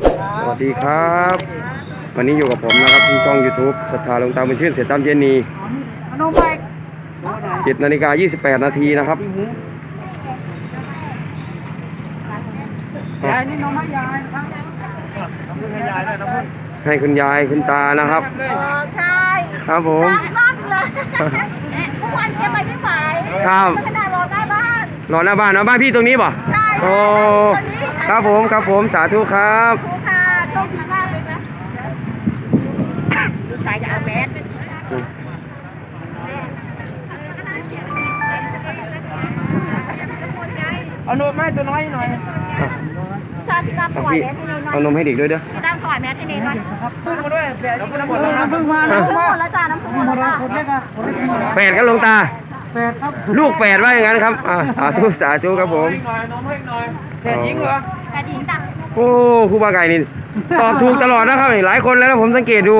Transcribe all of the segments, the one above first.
สวัสดีครับ วันนี้อยู่กับผมนะครับที่ช่อง YouTube ศรัทธาหลวงตาบุญชื่นเสร็จตามเจนีขนมไป7นาฬิกา28นาทีนะครับยายนี่น้องมายายนะครับให้ยายด้วยนะเพื่อนให้คุณยายคุณตานะครับเลยเออใช่ครับผมรอบเลยทุกวันแกไปไม่ไหวครับขนาดรอหน้าบ้านรอหน้าบ้านนะบ้านพี่ตรงนี้ป่ะใช่โอ้ ครับผมครับผมสาธุครับครูค่ะโชคดีมากเลยนะลูกชายจะเอาแมสเอาโน้ตไม้ตัวน้อยหน่อยตามตามถวายพี่แมสให้เนยหน่อเอายนมให้เด็กด้วยเด้อตามถวายแมสให้เนยหน่อยพึ่งมาด้วยเดี๋ยวน้ำหมดแล้วน้ำพึ่งมาน้ำพึ่งหมามดแล้วจ้าน้ำผึ้งหมดแล้วคนเล็กอะคนเล็กมาแฝดกันหลวงตาแปดครับลูกแฝดว่าอย่างนั้นครับอ่าสาธุสาธุครับผมหน่อยน้อง ให้หน่อยแค่ยิงเหรอแกดีจ้ะโอ้ครูบาไก่นี่ตอบถูกตลอดนะครับนี่หลายคนแล้วนะผมสังเกตดู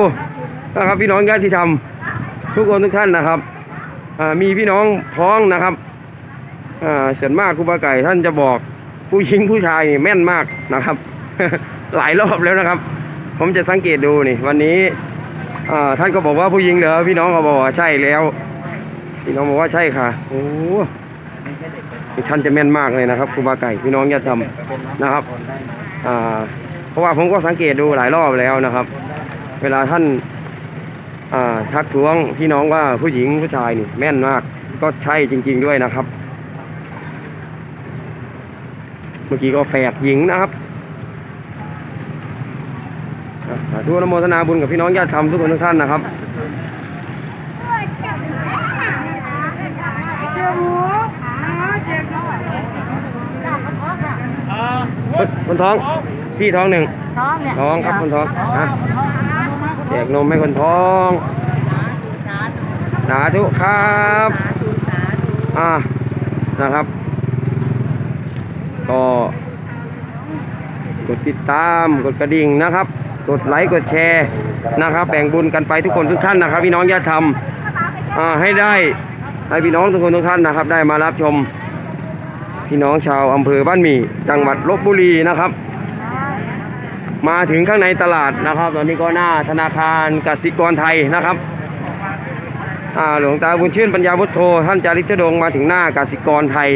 นะครับพี่น้องญาติธรรมทุกคนทุกท่านนะครับอ่ามีพี่น้องท้องนะครับอ่าส่วนมากครูบาไก่ท่านจะบอกผู้หญิงผู้ชายนี่แม่นมากนะครับ หลายรอบแล้วนะครับ ผมจะสังเกตดูนี่ วันนี้อ่าท่านก็บอกว่าผู้หญิงเหรอพี่น้องก็บอกว่าใช่แล้ว พี่น้องบอกว่าใช่ค่ะโอ้ ท่านจะแม่นมากเลยนะครับครูบาไก่พี่น้องญาติธรรมนะครับอ่าเพราะว่าผมก็สังเกตดูหลายรอบแล้วนะครับ เวลาท่านอ่าทักท้วงพี่น้องว่าผู้หญิงผู้ชายนี่แม่นมากก็ใช่จริง ๆด้วยนะครับ เมื่อกี้ก็แฝดหญิงนะครับสาธุนโมทนาบุญกับพี่น้องญาติธรรมทุกคนทุกท่านนะครับ เจ้าหมูเจ็บหน่อย คนคนท้อง พี่ท้องหนึ่ง ท้องเนี่ยท้องครับคนท้องนะแจกนมให้คนท้องสาธุครับอ่านะครับ ก็กดติดตามกดกระดิ่งนะครับ กดไลค์กดแชร์นะครับ แบ่งบุญกันไปทุกคนทุกท่านนะครับ พี่น้องญาติธรรมอ่าให้ได้ให้พี่น้องทุกคนทุกท่านนะครับ ได้มารับชม พี่น้องชาวอำเภอบ้านหมี่ จังหวัดลบบุรีนะครับ มาถึงข้างในตลาดนะครับ ตอนนี้ก็หน้าธนาคารกสิกรไทยนะครับอ่าหลวงตาบุญชื่นปัญญาวุฒโธท่านจาริกเจดงมาถึงหน้ากสิกรไทย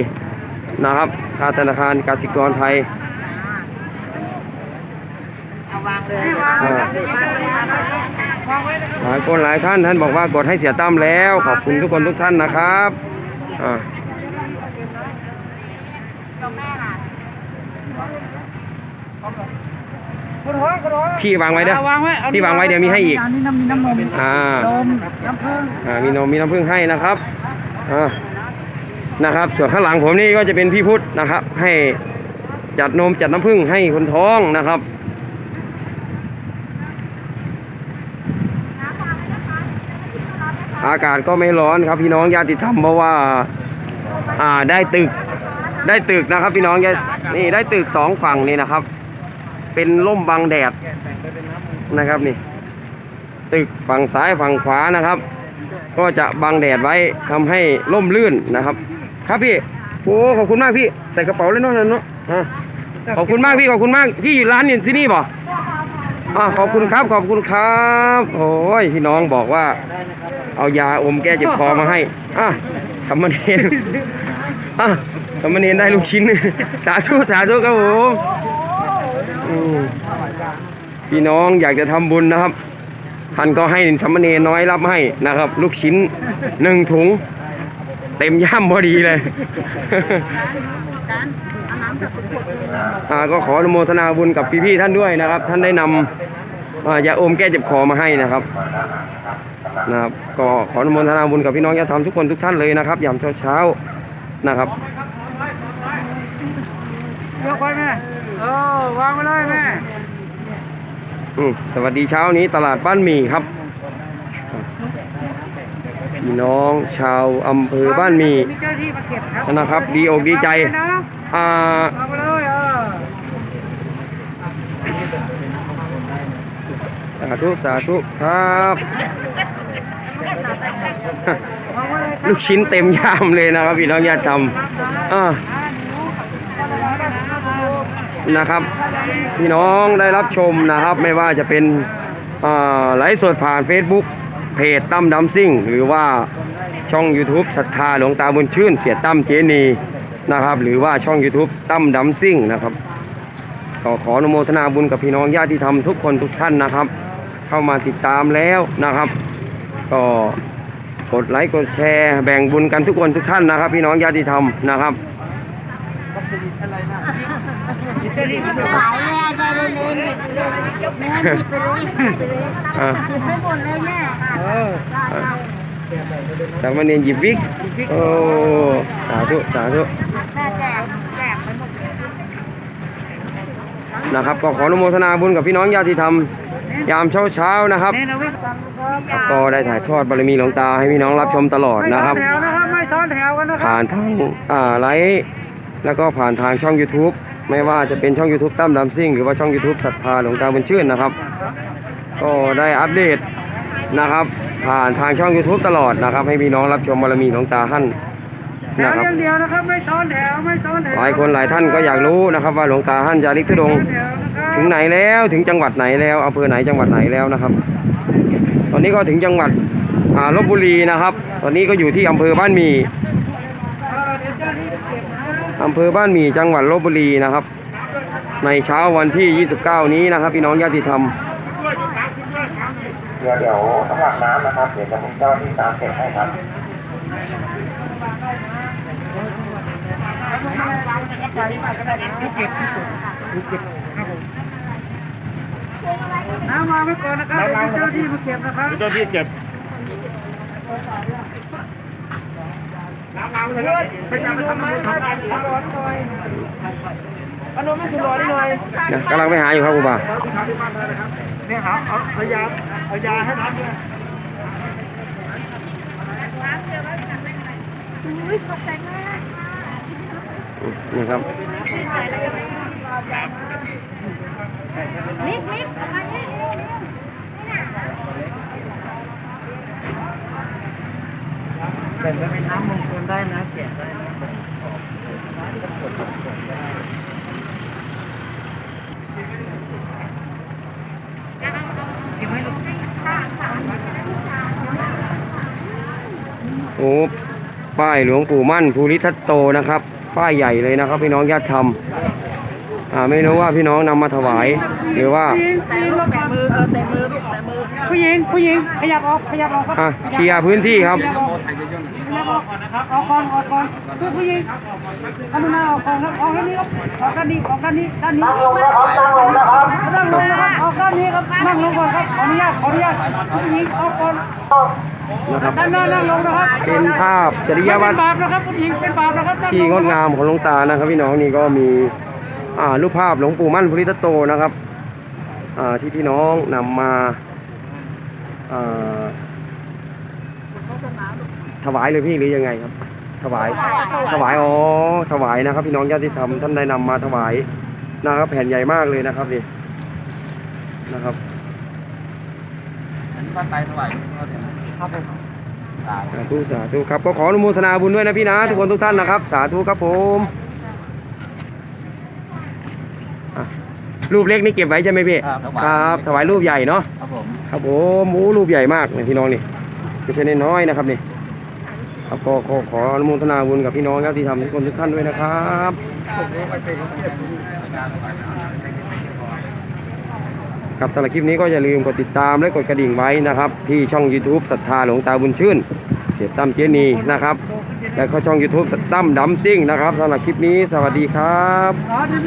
นะครับค่าธนาคารกสิกรไทยเอาวางเลยอ่าวางไว้นะหลายคนหลายท่านท่านบอกว่ากดให้เสียตั้มแล้ว ขอบคุณทุกคนทุกท่านนะครับอ่า คนหัวคนหัวพี่วางไว้เด้อ วางไว้พี่วางไว้เดี๋ยวมีให้อีกนี่น้ำมีน้ำนมอ่านมน้ำผึ้งอ่ามีนมมีน้ำผึ้งให้นะครับอ่านะครับ ส่วนข้างหลังผมนี่ก็จะเป็นพี่พุทธนะครับ ให้จัดนมจัดน้ำผึ้งให้คนท้องนะครับ อากาศก็ไม่ร้อนครับพี่น้องญาติธรรมเพราะว่า อ่าได้ตึก ได้ตึกนะครับพี่น้องญาตินี่ได้ตึกสองฝั่งนี่นะครับ เป็นร่มบังแดดนะครับนี่ ตึกฝั่งซ้ายฝั่งขวานะครับ ก็จะบังแดดไว้ทำให้ร่มรื่นนะครับ ครับพี่โอ้ขอบคุณมากพี่ใส่กระเป๋าเลยเนาะนั่นเนาะขอบคุณมากพี่ขอบคุณมากพี่อยู่ร้านอยู่ที่นี่ป่ะอ่าขอบคุณครับขอบคุณครับโอ้ยพี่น้องบอกว่า เอายาอมแก้เจ็บคอมาให้อะสามเณรอะ สมเณรได้ลูกชิ้น สาธุสาธุครับผมพี่น้องอยากจะทำบุญนะครับท่านก็ให้สมเณรน้อยรับให้นะครับ ลูกชิ้นหนึ่งถุง เต็มย่ำพอดีเลยก็ขออนุโมทนาบุญกับพี่ๆท่านด้วยนะครับ ท่านได้นำยาอมแก้เจ็บคอมาให้นะครับนะครับก็ขออนุโมทนาบุญกับพี่น้องญาติธรรมทุกคนทุกท่านเลยนะครับยามเช้าๆนะครับ ยกไว้แม่ เออ วางไว้เลยแม่อืมสวัสดีเช้านี้ตลาดบ้านหมี่ครับพี่น้องชาวอำเภอบ้านหมี่มีเจ้าหน้าที่มาเก็บครับนะครับ ดีอกดีใจวางไว้นะอ่าวางไว้เลยเออสาธุสาธุครับวางไว้เลยลูกชิ้นเต็มย่ามเลยนะครับพี่น้องญาติธรรมอ่า นะครับพี่น้องได้รับชมนะครับ ไม่ว่าจะเป็นไลฟ์สดผ่าน Facebook เพจตั้มดำซิ่ง หรือว่าช่อง YouTube ศรัทธาหลวงตาบุญชื่น เสียตั้มเจนีนะครับ หรือว่าช่อง YouTube ตั้มดำซิ่งนะครับก็ขออนุโมทนาบุญกับพี่น้องญาติธรรมทุกคนทุกท่านนะครับ เข้ามาติดตามแล้วนะครับ ก็กดไลค์กดแชร์แบ่งบุญกันทุกคนทุกท่านนะครับ พี่น้องญาติธรรมนะครับ ขายแม่ได้เลยเลยไม่ให้หยิบไปเลยอ่าหยิบไปหมดเลยแม่สามเณรหยิบวิกโอ้สาธุสาธุนะครับก็ขออนุโมทนาบุญกับพี่น้องญาติธรรมยามเช้าเช้านะครับก็ได้ถ่ายทอดบารมีหลวงตาให้พี่น้องรับชมตลอดนะครับผ่านทางอ่าไลฟ์แล้วก็ผ่านทางช่อง YouTube ไม่ว่าจะเป็นช่อง YouTube ตั้มดำซิ่ง หรือว่าช่อง YouTube ศรัทธาหลวงตาบุญชื่นนะครับ ก็ได้อัปเดตนะครับ ผ่านทางช่อง YouTube ตลอดนะครับ ให้พี่น้องรับชมบารมีหลวงตาท่านแถนะวครับอย่างเดียวนะครับไม่ซ้อนแถวไม่ซ้อนแถวหลายคนหลายท่านก็อยากรู้นะครับ ว่าหลวงตาท่านจะลิกทุดงค์แถวนะครับถึงไหนแล้วถึงจังหวัดไหนแล้วอำเภอไหนจังหวัดไหนแล้วนะครับ ตอนนี้ก็ถึงจังหวัดอ่าลบบุรีนะครับ ตอนนี้ก็อยู่ที่อำเภอบ้านหมี อำเภอบ้านหมีจังหวัดลบบุรีนะครับ ในเช้าวันที่ 29 นี้นะครับ พี่น้องญาติธรรมเดี๋ยวเดี๋ยวสำหรับน้ำนะครับ เดี๋ยวจะมีเจ้าหน้าที่ตามเก็บให้ครับน้ำมาไว้ก่อนนะครับเดี๋ยวเจ้าหน้าที่มาเก็บนะครับเจ้าที่เก็บ นะกำลังไปหาอยู่ครับคุณป้าเนี่ยครับเอายาเอายาให้ท่านด้วยนี่ครับ นิดนิดประมาณนี้เร็วเร็วนี่น่ะ แต่จะเป็นน้ำมงคลได้นะแกะได้นะ โอ้ป้ายหลวงปู่มั่นภูริทัตโตนะครับ ป้ายใหญ่เลยนะครับ พี่น้องญาติธรรมอ่าไม่รู้ว่าพี่น้องนำมาถวาย หรือว่า แต่มือเออแต่มือ ผู้หญิงผู้หญิงขยับออกขยับออกครับอะเคลียร์พื้นที่ครับ ขยับออกออกก่อนออกก่อนคือผู้หญิงกรุณาออกก่อนครับออกด้านนี้ครับออกด้านนี้ออกด้านนี้ด้านนี้นั่งลงนะครับนั่งลงนะครับออกด้านนี้ครับนั่งลงก่อนครับขออนุญาตขออนุญาตผู้หญิงออกก่อนนะครับด้านหน้านั่งลงนะครับเป็นภาพจริยวัตรเป็นบาปนะครับผู้หญิงเป็นบาปนะครับนั่ที่ลงดงามของหลวงตานะครับ พี่น้องนี่ก็มีอ่ารูปภาพหลวงปู่มั่นภูริทัตโตนะครับอ่าที่พี่น้องนำมาอ่า ถวายเลยพี่หรือยังไงครับ ถวาย ถวายอ๋อถวายนะครับ พี่น้องญาติธรรมท่านได้นำมาถวายนะครับแผ่นใหญ่มากเลยนะครับนี่นะครับป้าตายเท่าไหร่ครับผมสาธุสาธุครับก็ขออนุโมทนาบุญด้วยนะพี่นะทุกคนทุกท่านนะครับ สาธุครับผมอะ รูปเล็กนี่เก็บไว้ใช่ไหมพี่ครับถวายรูปใหญ่เนาะครับผมครับผมโอ้รูปใหญ่มากเลยพี่น้องนี่ไม่ใช่น้อยๆนะครับนี่ครับก็ขอขออนุโมทนาบุญกับพี่น้องครับที่ทำทุกคนทุกท่านด้วยนะครับครับสำหรับคลิปนี้ก็อย่าลืมกดติดตามและกดกระดิ่งไว้นะครับ ที่ช่อง YouTube ศรัทธาหลวงตาบุญชื่น เสียตั้มเจนีนะครับ และก็ช่อง YouTube ตั้มดำซิ่งนะครับสำหรับคลิปนี้สวัสดีครับอ๋อเดี๋ยว